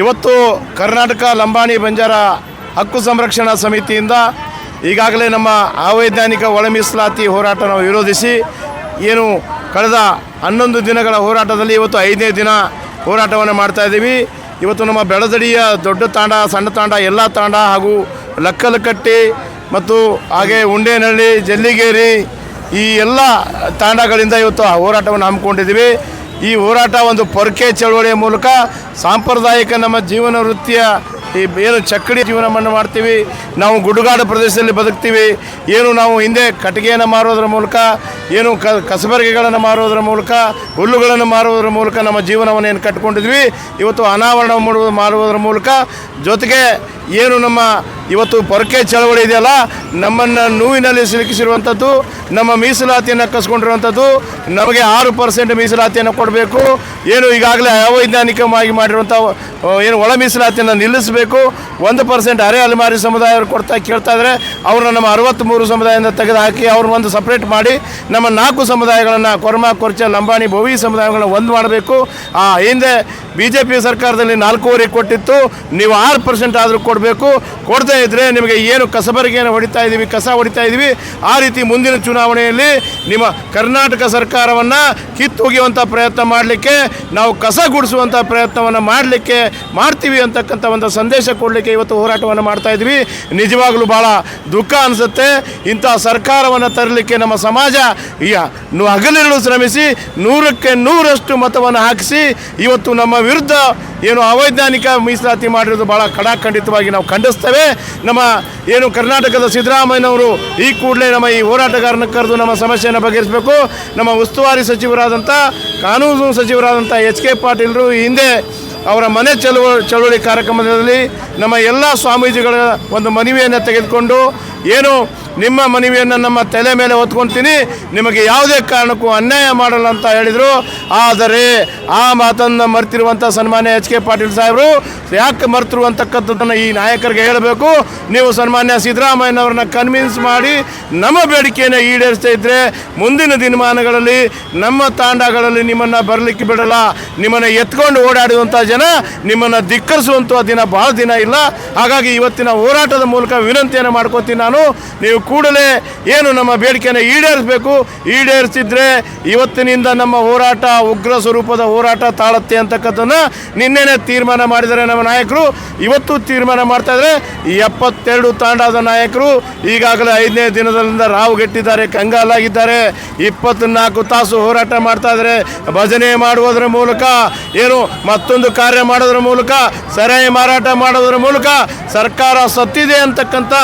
ಇವತ್ತು ಕರ್ನಾಟಕ ಲಂಬಾಣಿ ಬಂಜಾರ ಹಕ್ಕು ಸಂರಕ್ಷಣಾ ಸಮಿತಿಯಿಂದ ಈಗಾಗಲೇ ನಮ್ಮ ಅವೈಜ್ಞಾನಿಕ ಒಳ ಮೀಸಲಾತಿ ಹೋರಾಟ ನಾವು ವಿರೋಧಿಸಿ ಏನು ಕಳೆದ ಹನ್ನೊಂದು ದಿನಗಳ ಹೋರಾಟದಲ್ಲಿ ಇವತ್ತು ಐದನೇ ದಿನ ಹೋರಾಟವನ್ನು ಮಾಡ್ತಾ ಇದ್ದೀವಿ. ಇವತ್ತು ನಮ್ಮ ಬೆಳದಡಿಯ ದೊಡ್ಡ ತಾಂಡ, ಸಣ್ಣ ತಾಂಡ, ಎಲ್ಲ ತಾಂಡ ಹಾಗೂ ಲಕ್ಕಲಕಟ್ಟಿ ಮತ್ತು ಹಾಗೆ ಉಂಡೇನಹಳ್ಳಿ, ಜಲ್ಲಿಗೇರಿ ಈ ಎಲ್ಲ ತಾಂಡಗಳಿಂದ ಇವತ್ತು ಹೋರಾಟವನ್ನು ಹಮ್ಮಿಕೊಂಡಿದ್ದೀವಿ. ಈ ಹೋರಾಟ ಒಂದು ಪೊರಕೆ ಚಳವಳಿಯ ಮೂಲಕ ಸಾಂಪ್ರದಾಯಿಕ ನಮ್ಮ ಜೀವನ ವೃತ್ತಿಯ ಈ ಏನು ಚಕ್ಕಡಿ ಜೀವನವನ್ನು ಮಾಡ್ತೀವಿ. ನಾವು ಗುಡ್ಡಗಾಡು ಪ್ರದೇಶದಲ್ಲಿ ಬದುಕ್ತೀವಿ. ಏನು ನಾವು ಹಿಂದೆ ಕಟ್ಟಿಗೆಯನ್ನು ಮಾರೋದ್ರ ಮೂಲಕ, ಏನು ಕ ಕಸಬರಿಗೆಗಳನ್ನು ಮಾರೋದ್ರ ಮೂಲಕ, ಹುಲ್ಲುಗಳನ್ನು ಮಾರುವುದರ ಮೂಲಕ ನಮ್ಮ ಜೀವನವನ್ನು ಏನು ಕಟ್ಕೊಂಡಿದ್ವಿ ಇವತ್ತು ಅನಾವರಣ ಮಾಡುವ ಮಾರುವುದರ ಮೂಲಕ ಜೊತೆಗೆ ಏನು ನಮ್ಮ ಇವತ್ತು ಪೊರಕೆ ಚಳವಳಿ ಇದೆಯಲ್ಲ, ನಮ್ಮನ್ನು ನೋವಿನಲ್ಲಿ ಸಿಲುಕಿಸಿರುವಂಥದ್ದು ನಮ್ಮ ಮೀಸಲಾತಿಯನ್ನು ಕಸ್ಕೊಂಡಿರುವಂಥದ್ದು ನಮಗೆ ಆರು ಪರ್ಸೆಂಟ್ ಮೀಸಲಾತಿಯನ್ನು ಕೊಡಬೇಕು. ಏನು ಈಗಾಗಲೇ ಅವೈಜ್ಞಾನಿಕವಾಗಿ ಮಾಡಿರುವಂಥ ಏನು ಒಳ ಮೀಸಲಾತಿಯನ್ನು ನಿಲ್ಲಿಸಬೇಕು. ಒಂದು ಪರ್ಸೆಂಟ್ ಅರೆ ಅಲೆಮಾರಿ ಸಮುದಾಯವರು ಕೊಡ್ತಾ ಕೇಳ್ತಾ ಇದ್ದಾರೆ ಅವ್ರನ್ನ ನಮ್ಮ ಅರವತ್ತ್ಮೂರು ಸಮುದಾಯದಿಂದ ತೆಗೆದುಹಾಕಿ ಅವ್ರನ್ನ ಒಂದು ಸಪ್ರೇಟ್ ಮಾಡಿ, ನಮ್ಮ ನಾಲ್ಕು ಸಮುದಾಯಗಳನ್ನು, ಕೊರ್ಮ, ಕೊರ್ಚ, ಲಂಬಾಣಿ, ಭೋವಿ ಸಮುದಾಯಗಳನ್ನ ಒಂದು ಮಾಡಬೇಕು. ಆ, ಹಿಂದೆ ಬಿ ಜೆ ಪಿ ಸರ್ಕಾರದಲ್ಲಿ ನಾಲ್ಕೂವರೆ ಕೊಟ್ಟಿತ್ತು, ನೀವು ಆರು ಪರ್ಸೆಂಟ್ ಆದರೂ ಕೊಡಬೇಕು. ಕೊಡದೇ ಇದ್ದರೆ ನಿಮಗೆ ಏನು ಕಸಬರಿಗೆಯನ್ನು ಹೊಡಿತಾ ಇದ್ದೀವಿ ಕಸ ಹೊಡಿತಾ ಇದ್ದೀವಿ ಆ ರೀತಿ ಮುಂದಿನ ಚುನಾವಣೆಯಲ್ಲಿ ನಿಮ್ಮ ಕರ್ನಾಟಕ ಸರ್ಕಾರವನ್ನು ಕಿತ್ತೊಗೆಯುವಂಥ ಪ್ರಯತ್ನ ಮಾಡಲಿಕ್ಕೆ, ನಾವು ಕಸ ಗುಡಿಸುವಂಥ ಪ್ರಯತ್ನವನ್ನು ಮಾಡಲಿಕ್ಕೆ, ಮಾಡ್ತೀವಿ ಅಂತಕ್ಕಂಥ ಒಂದು ಸಂದೇಶ ಕೊಡಲಿಕ್ಕೆ ಇವತ್ತು ಹೋರಾಟವನ್ನು ಮಾಡ್ತಾ ಇದ್ವಿ. ನಿಜವಾಗಲೂ ಭಾಳ ದುಃಖ ಅನಿಸುತ್ತೆ. ಇಂಥ ಸರ್ಕಾರವನ್ನು ತರಲಿಕ್ಕೆ ನಮ್ಮ ಸಮಾಜ ಈ ಹಗಲಿರುಳು ಶ್ರಮಿಸಿ ನೂರಕ್ಕೆ ನೂರಷ್ಟು ಮತವನ್ನು ಹಾಕಿಸಿ, ಇವತ್ತು ನಮ್ಮ ವಿರುದ್ಧ ಏನು ಅವೈಜ್ಞಾನಿಕ ಮೀಸಲಾತಿ ಮಾಡಿರೋದು ಭಾಳ ಕಡಾಖಂಡಿತವಾಗಿ ನಾವು ಖಂಡಿಸ್ತೇವೆ. ನಮ್ಮ ಏನು ಕರ್ನಾಟಕದ ಸಿದ್ದರಾಮಯ್ಯನವರು ಈ ಕೂಡಲೇ ನಮ್ಮ ಈ ಹೋರಾಟಗಾರನ ಕರೆದು ನಮ್ಮ ಸಮಸ್ಯೆಯನ್ನು ಬಗೆಹರಿಸಬೇಕು. ನಮ್ಮ ಉಸ್ತುವಾರಿ ಸಚಿವರಾದಂಥ, ಕಾನೂನು ಸಚಿವರಾದಂಥ ಎಚ್ ಕೆ ಪಾಟೀಲರು ಹಿಂದೆ ಅವರ ಮನೆ ಚಳುವ, ಚಳುವಳಿ ಕಾರ್ಯಕ್ರಮದಲ್ಲಿ ನಮ್ಮ ಎಲ್ಲ ಸ್ವಾಮೀಜಿಗಳ ಒಂದು ಮನವಿಯನ್ನು ತೆಗೆದುಕೊಂಡು ಏನು? ನಿಮ್ಮ ಮನವಿಯನ್ನು ನಮ್ಮ ತಲೆ ಮೇಲೆ ಹೊತ್ಕೊತೀನಿ. ನಿಮಗೆ ಯಾವುದೇ ಕಾರಣಕ್ಕೂ ಅನ್ಯಾಯ ಮಾಡಲ್ಲ ಅಂತ ಹೇಳಿದರು. ಆದರೆ ಆ ಮಾತನ್ನು ಮರ್ತಿರುವಂಥ ಸನ್ಮಾನ್ಯ ಎಚ್ ಕೆ ಪಾಟೀಲ್ ಸಾಹೇಬರು, ಯಾಕೆ ಮರ್ತಿರುವಂತಕ್ಕಂಥದ್ದನ್ನು ಈ ನಾಯಕರಿಗೆ ಹೇಳಬೇಕು? ನೀವು ಸನ್ಮಾನ್ಯ ಸಿದ್ದರಾಮಯ್ಯನವ್ರನ್ನ ಕನ್ವಿನ್ಸ್ ಮಾಡಿ ನಮ್ಮ ಬೇಡಿಕೆಯನ್ನು ಈಡೇರಿಸ್ತಾ ಇದ್ದರೆ ಮುಂದಿನ ದಿನಮಾನಗಳಲ್ಲಿ ನಮ್ಮ ತಾಂಡಗಳಲ್ಲಿ ನಿಮ್ಮನ್ನು ಬರಲಿಕ್ಕೆ ಬಿಡಲ್ಲ. ನಿಮ್ಮನ್ನು ಎತ್ಕೊಂಡು ಓಡಾಡುವಂಥ ಜನ ನಿಮ್ಮನ್ನು ಧಿಕ್ಕರಿಸುವಂಥ ದಿನ ಭಾಳ ದಿನ ಇಲ್ಲ. ಹಾಗಾಗಿ ಇವತ್ತಿನ ಹೋರಾಟದ ಮೂಲಕ ವಿನಂತಿಯನ್ನು ಮಾಡ್ಕೋತೀನಿ ನಾನು. ನೀವು ಕೂಡಲೇ ಏನು ನಮ್ಮ ಬೇಡಿಕೆಯನ್ನು ಈಡೇರಿಸಬೇಕು? ಈಡೇರಿಸಿದ್ರೆ ಇವತ್ತಿನಿಂದ ನಮ್ಮ ಹೋರಾಟ, ಉಗ್ರ ಸ್ವರೂಪದ ಹೋರಾಟ ತಾಳತ್ತೆ ಅಂತಕ್ಕಂಥದ್ದನ್ನು ನಿನ್ನೆನೇ ತೀರ್ಮಾನ ಮಾಡಿದರೆ ನಮ್ಮ ನಾಯಕರು. ಇವತ್ತು ತೀರ್ಮಾನ ಮಾಡ್ತಾ ಇದ್ದಾರೆ. ಎಪ್ಪತ್ತೆರಡು ತಾಂಡದ ನಾಯಕರು ಈಗಾಗಲೇ ಐದನೇ ದಿನದಿಂದ ರಾವುಗೆಟ್ಟಿದ್ದಾರೆ, ಕಂಗಾಲಾಗಿದ್ದಾರೆ. ಇಪ್ಪತ್ನಾಲ್ಕು ತಾಸು ಹೋರಾಟ ಮಾಡ್ತಾ ಇದ್ದಾರೆ. ಭಜನೆ ಮಾಡುವುದರ ಮೂಲಕ, ಏನು ಮತ್ತೊಂದು ಕಾರ್ಯ ಮಾಡೋದ್ರ ಮೂಲಕ, ಸರಾಯಿ ಮಾರಾಟ ಮಾಡೋದ್ರ ಮೂಲಕ ಸರ್ಕಾರ ಸತ್ತಿದೆ ಅಂತಕ್ಕಂಥ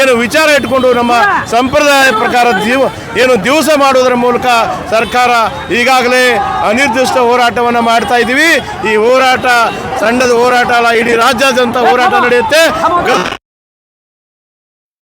ಏನು ವಿಚಾರ ಇಟ್ಕೊಂಡು ನಮ್ಮ ಸಂಪ್ರದಾಯ ಪ್ರಕಾರ ದಿವ ಏನು ದಿವಸ ಮಾಡೋದ್ರ ಮೂಲಕ ಸರ್ಕಾರ ಈಗಾಗಲೇ ಅನಿರ್ದಿಷ್ಟ ಹೋರಾಟವನ್ನು ಮಾಡ್ತಾ ಇದ್ದೀವಿ. ಈ ಹೋರಾಟ ತಂಡದ ಹೋರಾಟ ಅಲ್ಲ, ಇಡೀ ರಾಜ್ಯಾದ್ಯಂತ ಹೋರಾಟ ನಡೆಯುತ್ತೆ.